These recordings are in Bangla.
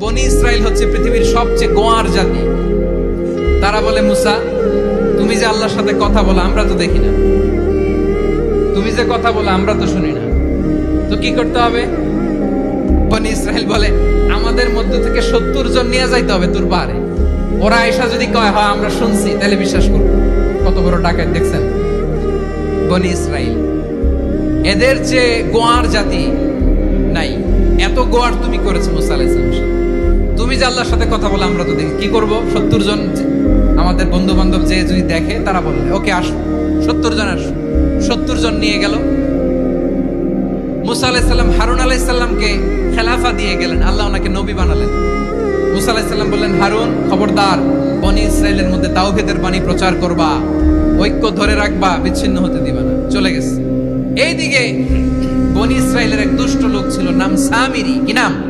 বনি ইসরায়েল হচ্ছে পৃথিবীর সবচেয়ে গোয়ার জাতি। তারা বলে, মুসা, তুমি যে আল্লাহর সাথে কথা বলো, আমরা তো দেখি না। তুমি যে কথা বলো, আমরা তো শুনি না। তো কি করতে হবে? বনি ইসরায়েল বলে, আমাদের মধ্য থেকে সত্তর জন নিয়ে যাইতে হবে তোর বারে ওরা এসা যদি কয়, হয়, আমরা শুনছি, তাহলে বিশ্বাস করব কত বড় ডাকাত, দেখছেন? বনি ইসরায়েল এদের যে গোয়ার জাতি নাই। এত গোয়ার তুমি করেছ মুসা আলাইহিস তুমি যে আল্লাহর সাথে কথা বলে, আমরা তো দেখি। কি করব? সত্তর জন আমাদের বন্ধু বান্ধব যে যদি দেখে, তারা বলবে ওকে, আসো। সত্তর জন আসো। সত্তর জন নিয়ে গেল। মুসা আলাইসাল্লাম হারুন আলাইসাল্লামকে খেলাফা দিয়ে গেলেন। আল্লাহ ওনাকে নবী বানালেন। মুসা আলাইসাল্লাম বললেন, হারুন, খবরদার, বনি ইসরায়েলের মধ্যে তাওহিদের বাণী প্রচার করবা। ঐক্য ধরে রাখবা, বিচ্ছিন্ন হতে দিবা না। চলে গেছে। এইদিকে বনি ইসরায়েলের এক দুষ্ট লোক ছিল, নাম সামিরি। কি নাম?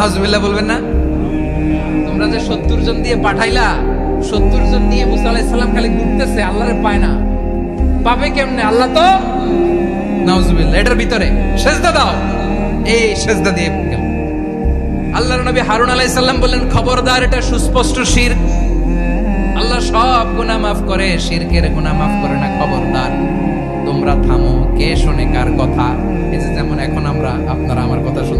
নাহজুবিল্লাহ বলবেন না? তোমরা যে সত্তর জন দিয়ে পাঠাইলা, সত্তর জন নিয়ে মুসা আলাইহিস সালাম খালি ঘুরতেছে, আল্লাহরে পায় না। পাবে কেমনে? আল্লাহ তো? এটার ভিতরে সেজদা দাও। এই সেজদা দিয়ে আল্লাহর নবী হারুন বললেন, খবরদার, এটা সুস্পষ্ট শির। আল্লাহ সব গুনাহ মাফ করে, শিরকের গুনাহ মাফ করে না, খবরদার। তোমরা থামো, কে শোনে কার কথা? এই যেমন এখন আমরা, আপনারা আমার কথা শুনতেছেন না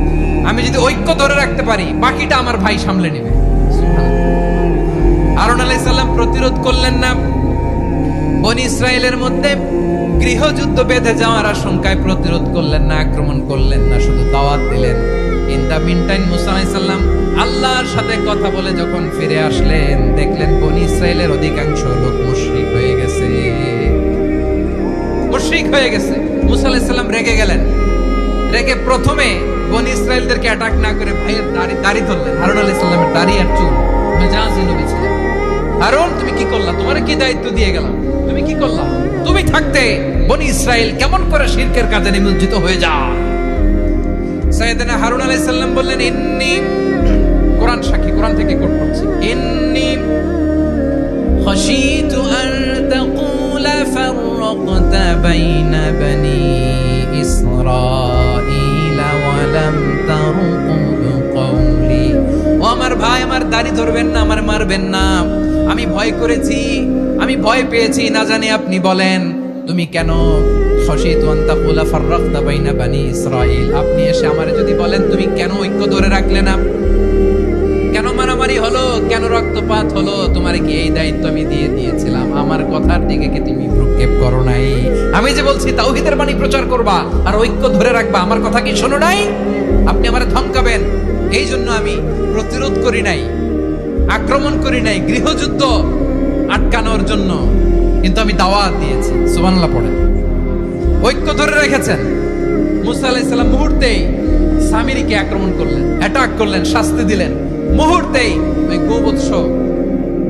আমি যদি ঐক্য ধরে রাখতে পারি, বাকিটা আমার ভাই সামলে নেবে। হারুন আলাইহিস সালাম প্রতিরোধ করলেন না। বনি ইসরায়েলের মধ্যে গৃহযুদ্ধ বেঁধে যাওয়ার আশঙ্কায় প্রতিরোধ করলেন না, আক্রমণ করলেন না, শুধু দাওয়াত দিলেন। ইন মুসা আল্লাহর সাথে কথা বলে যখন ফিরে আসলেন, দেখলেন বনি ইসরায়েলের অধিকাংশ লোক মুশরিক হয়ে গেছে। মুশরিক হয়ে গেছে। মুসা আলাইহিস সালাম রেগে গেলেন। রেগে প্রথমে বনি ইসরায়েলদেরকে অ্যাটাক না করে ভাইয়ের দাড়ি দাড়ি ধরলেন হারুন আলাইহিস সালামের দাড়ি আর চুল মেজাজি নবী ছিলেন হারুন তুমি কি করলা তোমার কি দায়িত্ব দিয়ে গেলাম তুমি কি করলা তুমি থাকতে বনি ইসরায়েল কেমন করে শিরকের কাজে নিমজ্জিত হয়ে যা সাইয়েদনা হারুন আলাইহিস সালাম বললেন ইন্নি কোরআন সাক্ষী কোরআন থেকে কোট করছি ইন্নি خشيت أن تقول فرقت بين بني إسرائيل আলাম কওলি ও আমার ভাই, আমার দাড়ি ধরবেন না, আমার মারবেন না। আমি ভয় করেছি, আমি ভয় পেয়েছি, না জানি আপনি বলেন, তুমি কেন? খসিত ওয়ান্তা পোলা ফাররাক্তা বাইনা বানি ইসরাইল আপনি এসে আমার আমি যে বলছি, তাওহীদের বাণী প্রচার করবা আর ঐক্য ধরে রাখবা, আমার কথা কি শোনো নাই? আপনি আমারে ধমকাবেন। এই জন্য আমি প্রতিরোধ করি নাই, আক্রমণ করি নাই, গৃহযুদ্ধ আটকানোর জন্য। কিন্তু আমি দাওয়াত দিয়েছি, সুবহানাল্লাহ পড়ে ঐক্য ধরে রেখেছেন। মুসা আলাইসাল্লাম মুহূর্তেই সামিরিকে আক্রমণ করলেন অ্যাটাক করলেন, শাস্তি দিলেন। মুহূর্তেই ওই গোবৎস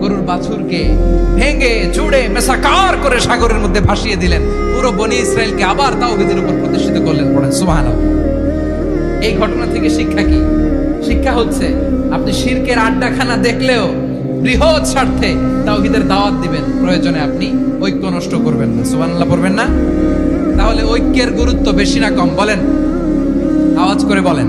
গরুর বাছুরকে ভেঙে চুড়ে মেসাকার করে সাগরের মধ্যে ভাসিয়ে দিলেন। পুরো বনি ইসরায়েলকে আবার তাওহীদের উপর প্রতিষ্ঠিত করলেন পড়েন সুহান এই ঘটনা থেকে শিক্ষা কি? শিক্ষা হচ্ছে, আপনি শিরকের আড্ডাখানা দেখলেও বৃহৎ স্বার্থে তাওহীদের দাওয়াত দিবেন, প্রয়োজনে আপনি ঐক্য নষ্ট করবেন না। সুবহানাল্লাহ পড়বেন না? তাহলে ঐক্যের গুরুত্ব বেশি না কম, বলেন? আওয়াজ করে বলেন।